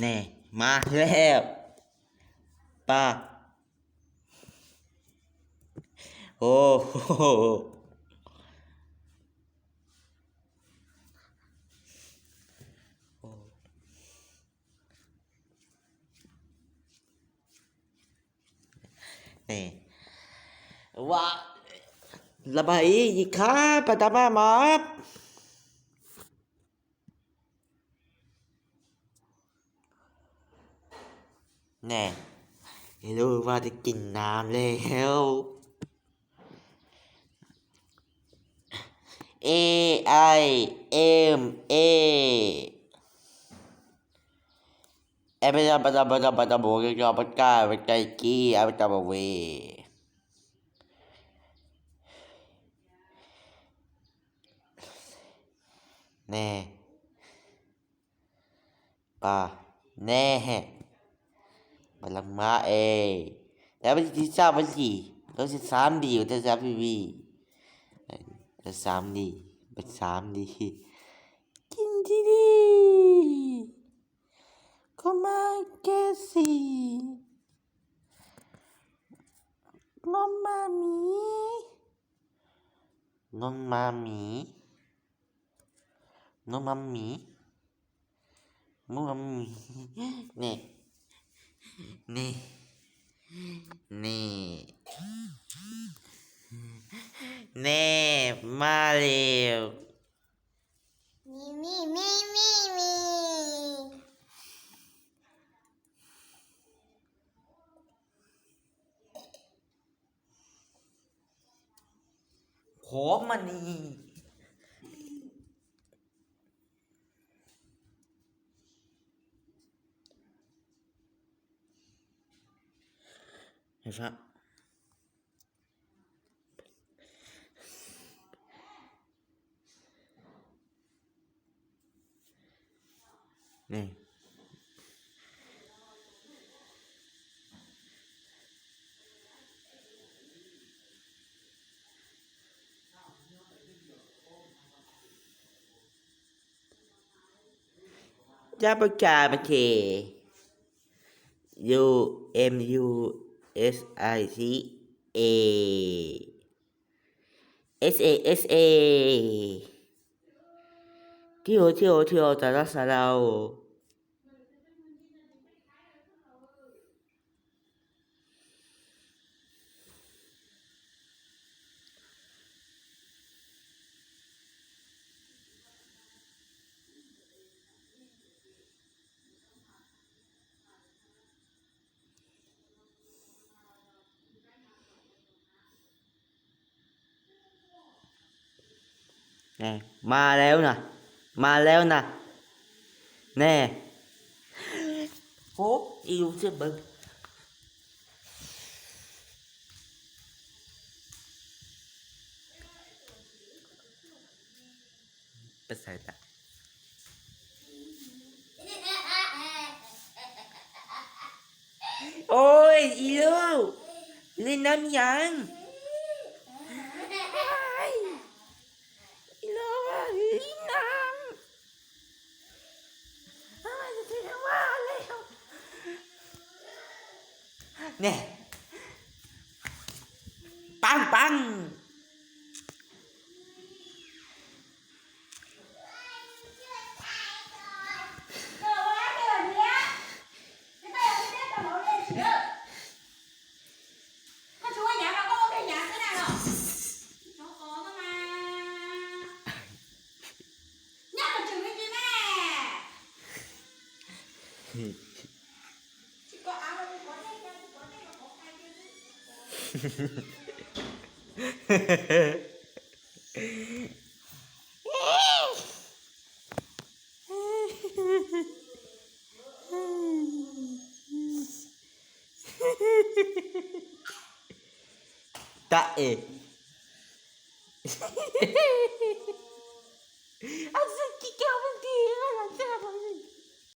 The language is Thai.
แน่ มาแล้วป้าโอ้โหนี่ว่าระบายอีกครับปะตามามา แน่ไม่รู้ว่าจะกินน้ำแล้ว A I M A เอเปตาปตาปตาปตาโบกกอปกาปกากีอาปตาบเวแน่ป่าแน่ บัลังมาเอ แล้วมันที่ทราบมันสิเราจะสามดีอยู่แต่สามพีวีแต่สามดีเป็นสามดีกินที่ดีก็มาแกสิน้องมามีน้องมามีน้องมามีน้องมามีเนี่ย นี่ นี่แน่มาเร็วมีมีมีมีมีขอมันนี่ เห็นปะนี่จะประกาศมาเค U M U S I C A S A S A เที่ยวเที่ยว เที่ยวแต่ละสาเราแน่มาแล้วนะมาแล้วนะแน่โหอีลูกเจ็บเบิ้งไปใส่ตาโอ้ย อีลูกเล่นน้ำยังอีลูกอะเล่นน้ำทำไมจะถึงว่าแล้ว เนี่ยปังปังเอ ดีตาเอเอ